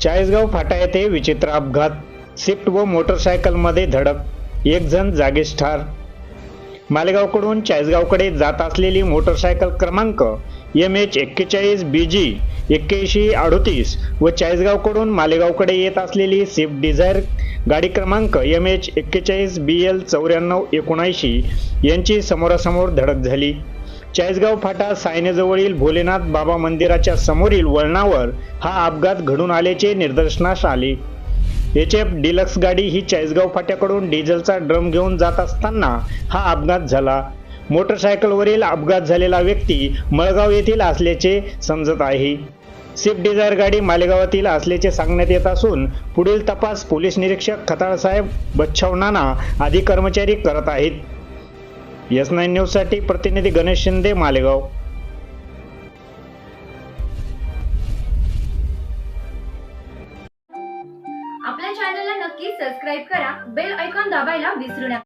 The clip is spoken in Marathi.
चाळीसगाव फाटा येथे विचित्र अपघात. स्विफ्ट व मोटरसायकलमध्ये धडक. एक जण जागीच ठार. मालेगावकडून चाळीसगावकडे जात असलेली मोटरसायकल क्रमांक एम एच एक्केचाळीस बी जी एक्क्याऐंशी अडोतीस व चाळीसगावकडून मालेगावकडे येत असलेली स्विफ्ट डिझायर गाडी क्रमांक एम एच एक्केचाळीस बी एल चौऱ्याण्णव एकोणऐंशी यांची समोरासमोर धडक झाली. चाळीसगाव फाटा सायनेजवळील भोलेनाथ बाबा मंदिराच्या समोरील वळणावर हा अपघात घडून आल्याचे निदर्शनास आले. एच एफ डिलक्स गाडी ही चाळीसगाव फाट्याकडून डिझेलचा ड्रम घेऊन जात असताना हा अपघात झाला. मोटरसायकलवरील अपघात झालेला व्यक्ती मळगाव येथील असल्याचे समजत आहे. स्विफ्ट डिझायर गाडी मालेगावातील असल्याचे सांगण्यात येत असून पुढील तपास पोलीस निरीक्षक खताळसाहेब बच्छाव नाना आदी कर्मचारी करत आहेत. एस नाईन न्यूजसाठी प्रतिनिधी गणेश शिंदे मालेगाव. आपल्या चॅनलला नक्की सबस्क्राईब करा बेल ऐकॉन दाबायला विसरू नका.